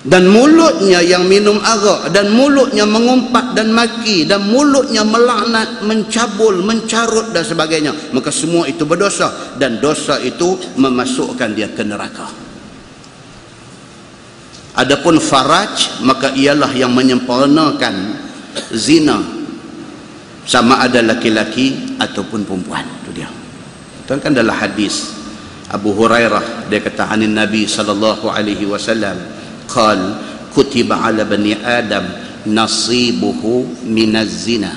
dan mulutnya yang minum arak dan mulutnya mengumpat dan maki dan mulutnya melaknat mencabul mencarut dan sebagainya. Maka semua itu berdosa dan dosa itu memasukkan dia ke neraka. Adapun faraj maka ialah yang menyempurnakan zina sama ada laki-laki ataupun perempuan. Itu dia. Itu kan dalam hadis Abu Hurairah dia kata anin Nabi sallallahu alaihi wasallam قال كتب على بني آدم نصيبه من الزنا.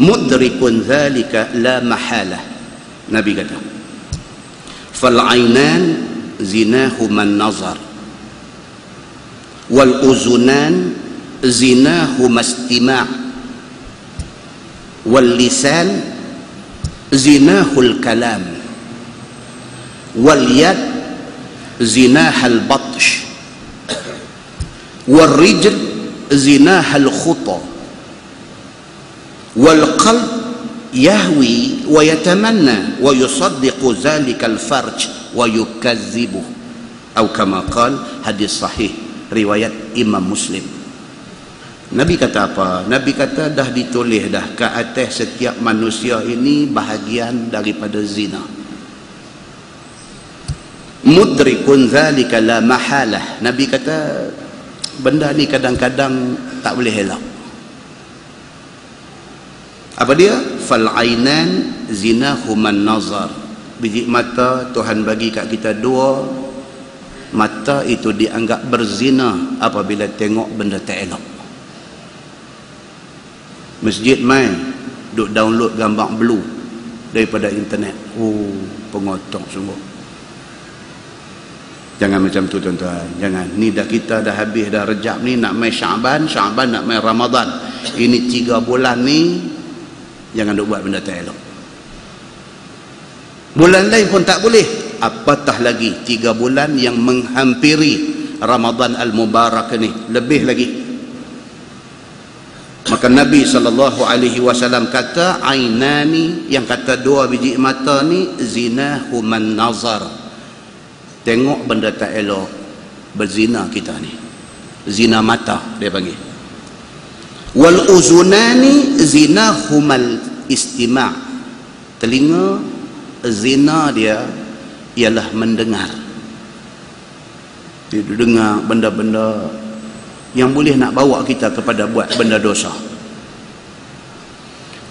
مدرك ذلك لا محالة. نبي قال فالعينان زناهما النظر والأذنان زناهما استماع واللسان زناه الكلام واليد زناها البطش. والرجل زناها الخطى. والقلب يهوي ويتمنى ويصدق ذلك الفرج ويكذبه. أو كما قال حديث صحيح رواية إمام مسلم. Nabi kata apa? Nabi kata dah ditulis dah ke atas setiap manusia ini bahagian daripada zina. Mudrikun zalika la mahalah. Nabi kata benda ni kadang-kadang tak boleh elak. Apa dia? Fal ainan zinahuman nazar. Biji mata Tuhan bagi kat kita dua mata itu dianggap berzina apabila tengok benda tak elok. Masjid mai duk download gambar blue daripada internet. Oh pengotok sungguh Jangan macam tu tuan-tuan. Jangan. Ni dah kita dah habis dah rejab ni nak main Syaban, Syaban nak main Ramadan. Ini tiga bulan ni jangan duk buat benda tak elok. Bulan lain pun tak boleh. Apatah lagi tiga bulan yang menghampiri Ramadan Al-Mubarak ni. Lebih lagi. Maka Nabi sallallahu alaihi wasallam kata ainani yang kata dua biji mata ni zinahu man nazar tengok benda tak elok berzina kita ni. Zina mata dia panggil. Wal uzunani zina humal istima' telinga zina dia ialah mendengar. Dia dengar benda-benda yang boleh nak bawa kita kepada buat benda dosa.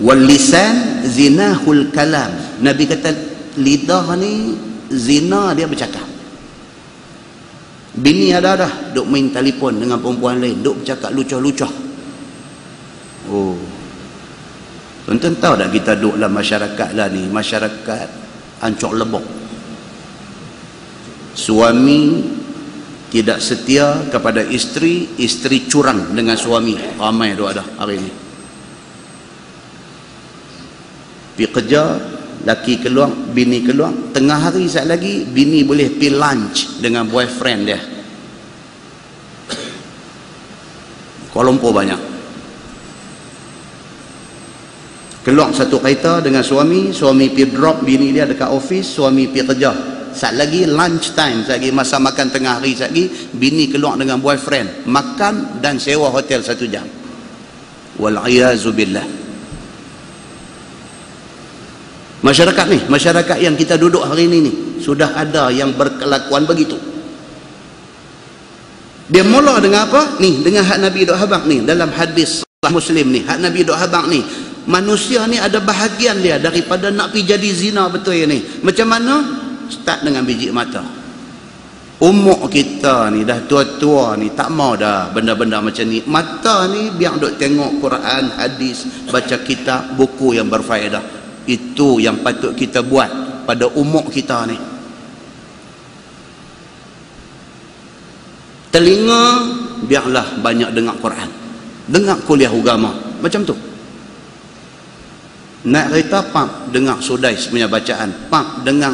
Wal lisan zinahul kalam. Nabi kata lidah ni zina dia bercakap bini ada dah duk main telefon dengan perempuan lain duk bercakap lucah-lucah oh. Tuan-tuan tahu tak kita duk dalam masyarakat lah ni? Masyarakat ancok lebok. Suami tidak setia kepada isteri isteri curang dengan suami. Ramai duk ada hari ni. Pergi kerja laki keluar bini keluar. Tengah hari saat lagi bini boleh pergi lunch dengan boyfriend dia. Kuala Lumpur banyak. Keluar satu kereta dengan suami suami pergi drop bini dia dekat office suami pergi kerja. Saat lagi lunch time saat lagi masa makan tengah hari saat lagi bini keluar dengan boyfriend. Makan dan sewa hotel satu jam. Wal'iyazubillah masyarakat ni masyarakat yang kita duduk hari ini ni sudah ada yang berkelakuan begitu. Dia mula dengan apa? Ni dengan hak Nabi dok habang ni dalam hadis muslim ni. Hak Nabi dok habang ni manusia ni ada bahagian dia daripada nak pi jadi zina betul ya ni. Macam mana? Start dengan biji mata. Umur kita ni dah tua-tua ni tak mau dah benda-benda macam ni. Mata ni biar duk tengok Quran hadis baca kitab buku yang berfaedah itu yang patut kita buat pada umur kita ni. Telinga biarlah banyak dengar Quran. Dengar kuliah agama. Macam tu. Naik kereta pak dengar Sudais punya bacaan. Pak dengar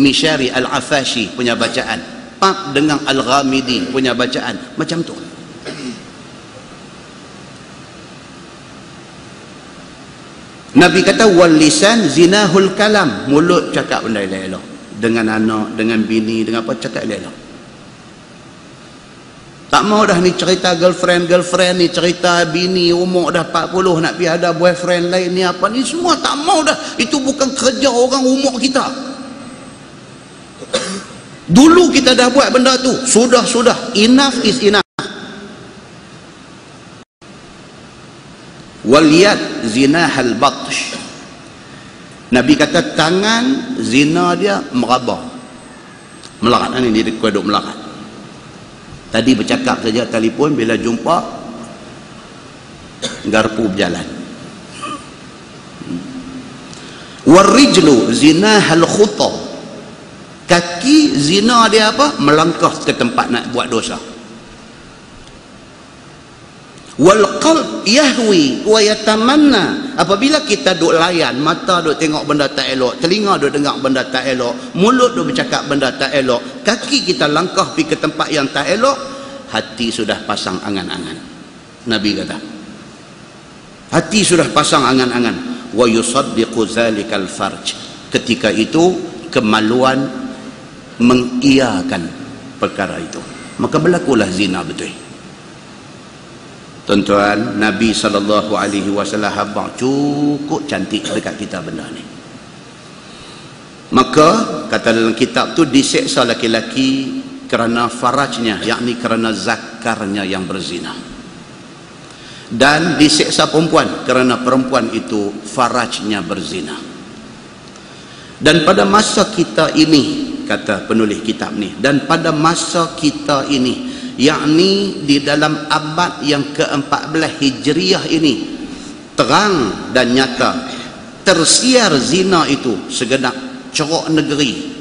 Mishari Al-Afashi punya bacaan. Pak dengar Al-Ghamidi punya bacaan. Macam tu Nabi kata wal lisan zinahul kalam. Mulut cakap benda elok dengan anak dengan bini dengan apa cakap elok tak mau dah ni cerita girlfriend girlfriend ni cerita bini umur dah 40 nak pergi ada boyfriend lain ni apa ni semua tak mau dah. Itu bukan kerja orang umur kita. Dulu kita dah buat benda tu. Sudah sudah. Enough is enough waliyat zinahal batsh. Nabi kata tangan zina dia meraba. Melarat. Ni dia duduk melarat. Tadi bercakap saja telefon bila jumpa garpu berjalan. Warijlu zinahal khuta. Kaki zina dia apa? Melangkah ke tempat nak buat dosa wal qalb yahwi wa yatamanna. Apabila kita duk layan mata duk tengok benda tak elok telinga duk dengar benda tak elok mulut duk bercakap benda tak elok kaki kita langkah pergi ke tempat yang tak elok hati sudah pasang angan-angan. Nabi kata hati sudah pasang angan-angan. Wa yusaddiqu zalikal farj. Ketika itu kemaluan mengiyakan perkara itu. Maka berlakulah zina betul Tuan-tuan, Nabi sallallahu alaihi wasallam habaq cukup cantik dekat kita benda ni. Maka kata dalam kitab tu diseksa laki-laki kerana farajnya, yakni kerana zakarnya yang berzina. Dan diseksa perempuan kerana perempuan itu farajnya berzina. Dan pada masa kita ini, kata penulis kitab ni, dan pada masa kita ini, yakni di dalam abad yang ke-14 Hijriah ini. Terang dan nyata tersiar zina itu segenap cerok negeri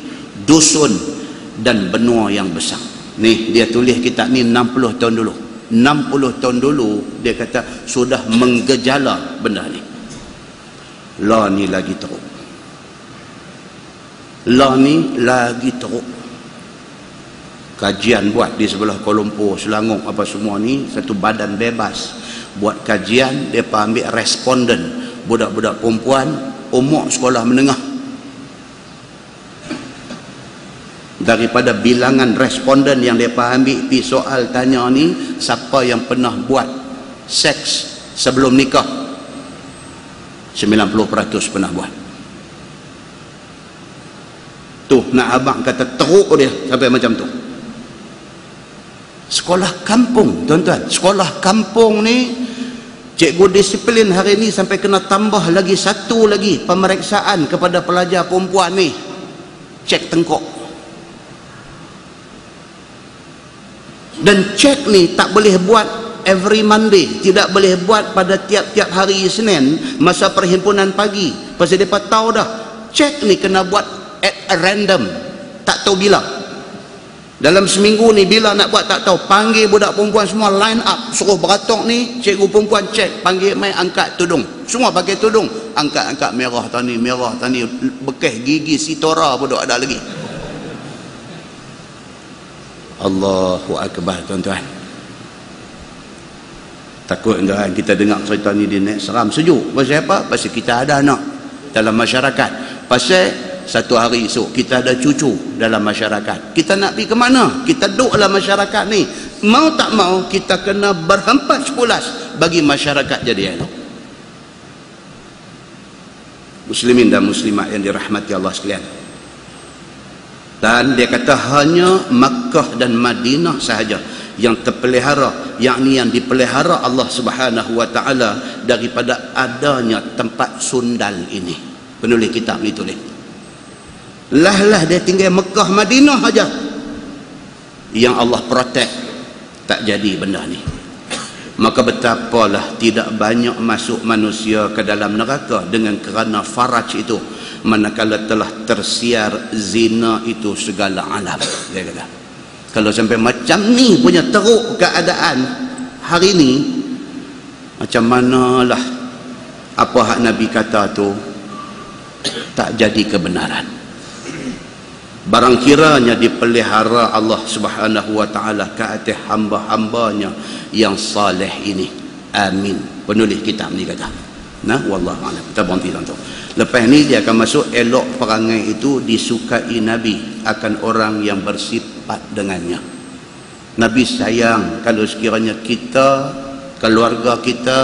dusun dan benua yang besar. Ni dia tulis kitab ni 60 tahun dulu. 60 tahun dulu dia kata sudah menggejala benda ni. Lah ni lagi teruk. Lah ni lagi teruk kajian buat di sebelah Kuala Lumpur, Selangor apa semua ni satu badan bebas buat kajian dia ambil responden budak-budak perempuan umur sekolah menengah. Daripada bilangan responden yang dia ambil pi soal tanya ni siapa yang pernah buat seks sebelum nikah? 90% pernah buat. Tu nak abang kata teruk dia sampai macam tu sekolah kampung tuan-tuan. Sekolah kampung ni cikgu disiplin hari ni sampai kena tambah lagi satu lagi pemeriksaan kepada pelajar perempuan ni. Cek tengkok. Dan cek ni tak boleh buat every Monday. Tidak boleh buat pada tiap-tiap hari Senin masa perhimpunan pagi. Pasal mereka tahu dah. Cek ni kena buat at random. Tak tahu bila dalam seminggu ni bila nak buat tak tahu. Panggil budak perempuan semua line up. Suruh beratok ni cikgu perempuan cek panggil mai angkat tudung. Semua pakai tudung. Angkat-angkat merah tani merah tani. Bekeh gigi sitora pun ada lagi. Allahu Akbar tuan-tuan. Takut tuan kita dengar cerita ni di net seram. Sejuk. Pasal apa? pasal kita ada anak dalam masyarakat. Pasal satu hari esok kita ada cucu dalam masyarakat. Kita nak pergi ke mana? Kita duduk dalam masyarakat ni. Mau tak mau kita kena berhempas pulas bagi masyarakat jadi elok. Muslimin dan muslimat yang dirahmati Allah sekalian. Dan dia kata hanya Makkah dan Madinah sahaja yang terpelihara yakni yang dipelihara Allah Subhanahu wa taala daripada adanya tempat sundal ini. Penulis kitab ni tulis lah-lah dia tinggal Mekah Madinah aja. Yang Allah protek tak jadi benda ni. Maka betapalah tidak banyak masuk manusia ke dalam neraka dengan kerana faraj itu. Manakala telah tersiar zina itu segala alam dia kata. Kalau sampai macam ni punya teruk keadaan hari ni macam manalah apa hak Nabi kata tu tak jadi kebenaran barang kiranya dipelihara Allah subhanahu wa ta'ala ke atas hamba-hambanya yang saleh ini. Amin. Penulis kitab ni kata. Nah wallahu a'lam. Kita berhenti tuan lepas ni dia akan masuk elok perangai itu disukai nabi akan orang yang bersifat dengannya. Nabi sayang kalau sekiranya kita keluarga kita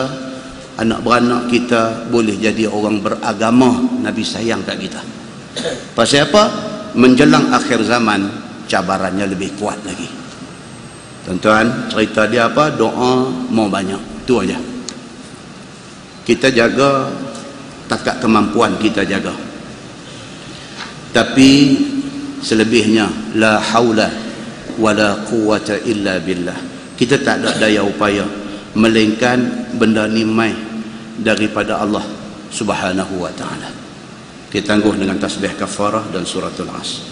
anak beranak kita boleh jadi orang beragama. Nabi sayang kat kita. Pasal apa menjelang akhir zaman cabarannya lebih kuat lagi. Tuan-tuan cerita dia apa? Doa mau banyak. Tu aja. Kita jaga takat kemampuan kita jaga. Tapi selebihnya la haula wala quwata illa billah. Kita tak ada daya upaya melainkan benda ni mai daripada Allah Subhanahu wa taala kita tangguh dengan tasbih kafarah dan suratul as